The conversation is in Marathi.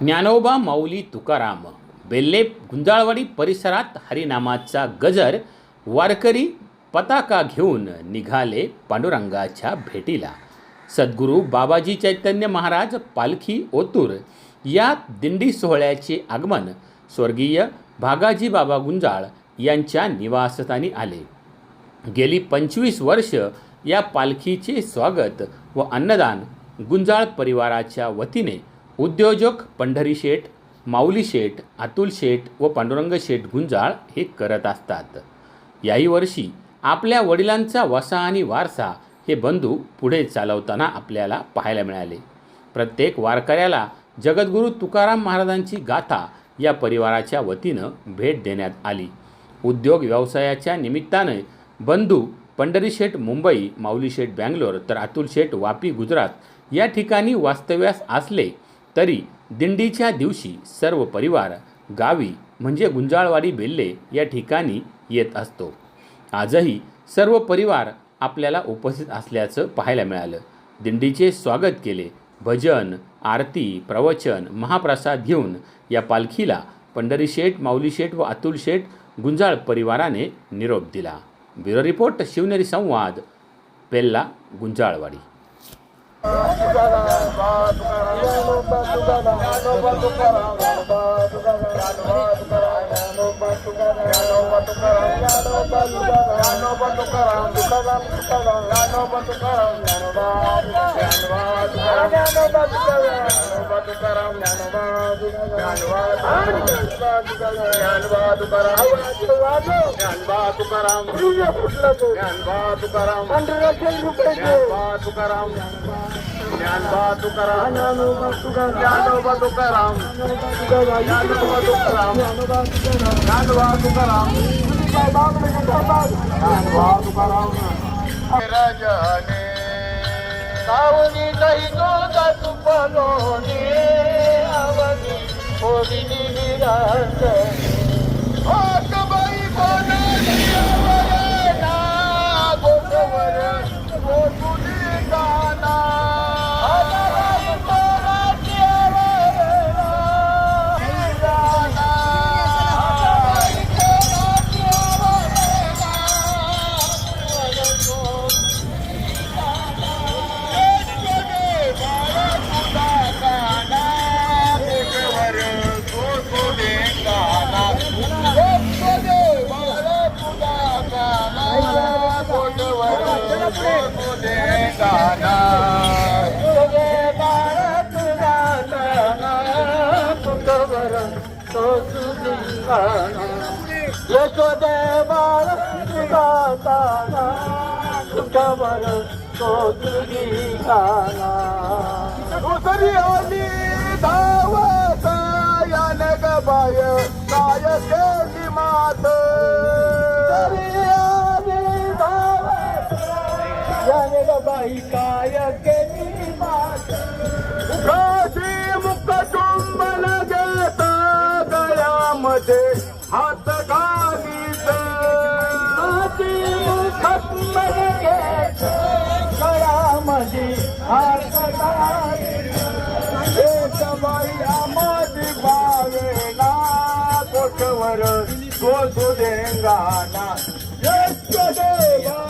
ज्ञानोबा माऊली तुकाराम. बेल्ले गुंजाळवाडी परिसरात हरिनामाचा गजर वारकरी पताका घेऊन निघाले पांडुरंगाच्या भेटीला. सद्गुरू बाबाजी चैतन्य महाराज पालखी ओतूर या दिंडी सोहळ्याचे आगमन स्वर्गीय भागाजी बाबा गुंजाळ यांच्या निवासस्थानी आले. गेली पंचवीस वर्ष या पालखीचे स्वागत व अन्नदान गुंजाळ परिवाराच्या वतीने उद्योजक पंढरी शेठ माऊली शेठ अतुल शेठ व पांडुरंग शेठ गुंजाळ हे करत असतात. याही वर्षी आपल्या वडिलांचा वसा आणि वारसा हे बंधू पुढे चालवताना आपल्याला पाहायला मिळाले. प्रत्येक वारकऱ्याला जगद्गुरू तुकाराम महाराजांची गाथा या परिवाराच्या वतीनं भेट देण्यात आली. उद्योग व्यवसायाच्या निमित्ताने बंधू पंढरी शेठ मुंबई माऊली शेठ बँगलोर तर अतुल शेठ वापी गुजरात या ठिकाणी वास्तव्यास असले तरी दिंडीच्या दिवशी सर्व परिवार गावी म्हणजे गुंजाळवाडी बेल्ले या ठिकाणी येत असतो. आजही सर्व परिवार आपल्याला उपस्थित असल्याचं पाहायला मिळालं. दिंडीचे स्वागत केले. भजन आरती प्रवचन महाप्रसाद घेऊन या पालखीला पंढरी शेठ माऊली शेठ व अतुल शेठ गुंजाळ परिवाराने निरोप दिला. ब्युरो रिपोर्ट शिवनेरी संवाद पेल्ला गुंजाळवाडी. तुकाराम तुकाराम. तुकाराम ज्ञानबा तुकाराम ज्ञानोबा तुकाराम ज्ञानोबा तुकाराम ज्ञानबा तुकाराम ज्ञानबा तुकाराम राजाने सावनी नाही तो जातू पलोने आवनी होदिनी विराज बाई यशोदे बाळ गाताना तुझ्यावर तो तुझी गाना दुसरी आली धावत बाय काय मात ڀائي مکام هٿي لڳ ڪرائي هي پينا کو ور سٺي